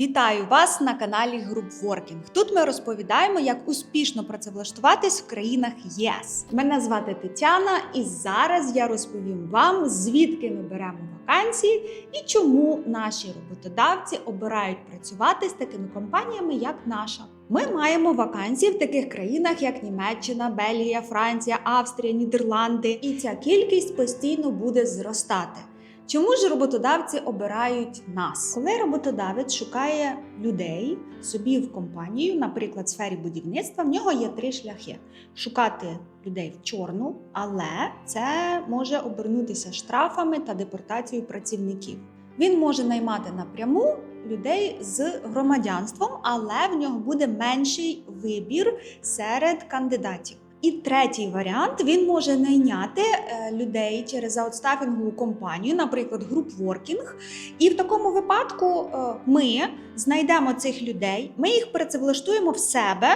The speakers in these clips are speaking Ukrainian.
Вітаю вас на каналі Group Working. Тут ми розповідаємо, як успішно працевлаштуватись в країнах ЄС. Мене звати Тетяна, і зараз я розповім вам, звідки ми беремо вакансії і чому наші роботодавці обирають працювати з такими компаніями, як наша. Ми маємо вакансії в таких країнах, як Німеччина, Бельгія, Франція, Австрія, Нідерланди, і ця кількість постійно буде зростати. Чому ж роботодавці обирають нас? Коли роботодавець шукає людей собі в компанію, наприклад, в сфері будівництва, в нього є три шляхи: шукати людей в чорну, але це може обернутися штрафами та депортацією працівників. Він може наймати напряму людей з громадянством, але в нього буде менший вибір серед кандидатів. І третій варіант він може найняти е, людей через аутстафінгову компанію, наприклад, групворкінг. І в такому випадку е, ми знайдемо цих людей, ми їх працевлаштуємо в себе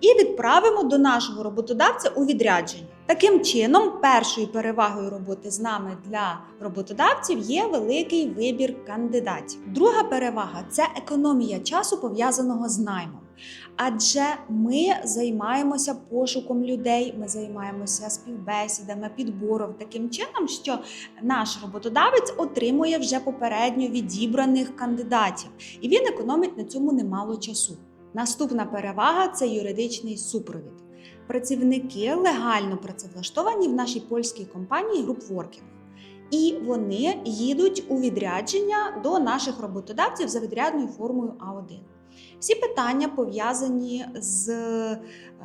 і відправимо до нашого роботодавця у відрядження. Таким чином, першою перевагою роботи з нами для роботодавців є великий вибір кандидатів. Друга перевага це економія часу пов'язаного з наймом. Адже ми займаємося пошуком людей, ми займаємося співбесідами, підбором таким чином, що наш роботодавець отримує вже попередньо відібраних кандидатів, і він економить на цьому немало часу. Наступна перевага це юридичний супровід. Працівники легально працевлаштовані в нашій польській компанії Groupworking. І вони їдуть у відрядження до наших роботодавців за відрядною формою А1. Всі питання пов'язані з е,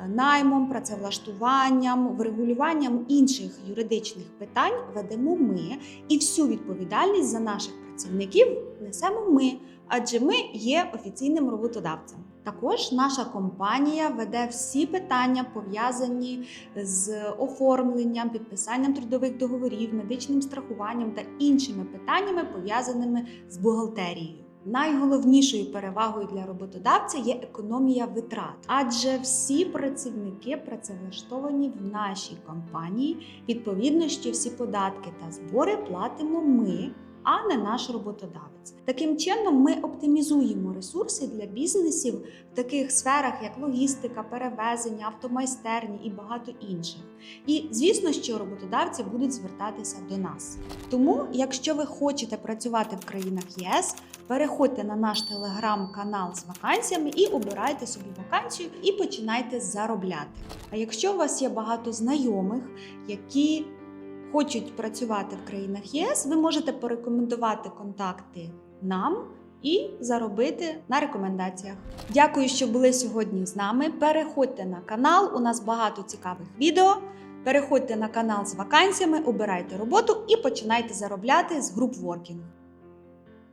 наймом, працевлаштуванням, врегулюванням інших юридичних питань ведемо ми, і всю відповідальність за наших працівників несемо ми, адже ми є офіційним роботодавцем. Також наша компанія веде всі питання пов'язані з оформленням, підписанням трудових договорів, медичним страхуванням та іншими питаннями, пов'язаними з бухгалтерією. Найголовнішою перевагою для роботодавця є економія витрат, адже всі працівники працевлаштовані в нашій компанії. Відповідно, що всі податки та збори платимо ми, а не наш роботодавець. Таким чином, ми оптимізуємо ресурси для бізнесів в таких сферах, як логістика, перевезення, автомайстерні і багато інших. І звісно, що роботодавці будуть звертатися до нас. Тому, якщо ви хочете працювати в країнах ЄС, переходьте на наш телеграм-канал з вакансіями і обирайте собі вакансію і починайте заробляти. А якщо у вас є багато знайомих, які хочуть працювати в країнах ЄС, ви можете порекомендувати контакти нам. І заробити на рекомендаціях. Дякую, що були сьогодні з нами. Переходьте на канал, у нас багато цікавих відео. Переходьте на канал з вакансіями, обирайте роботу і починайте заробляти з груп Working.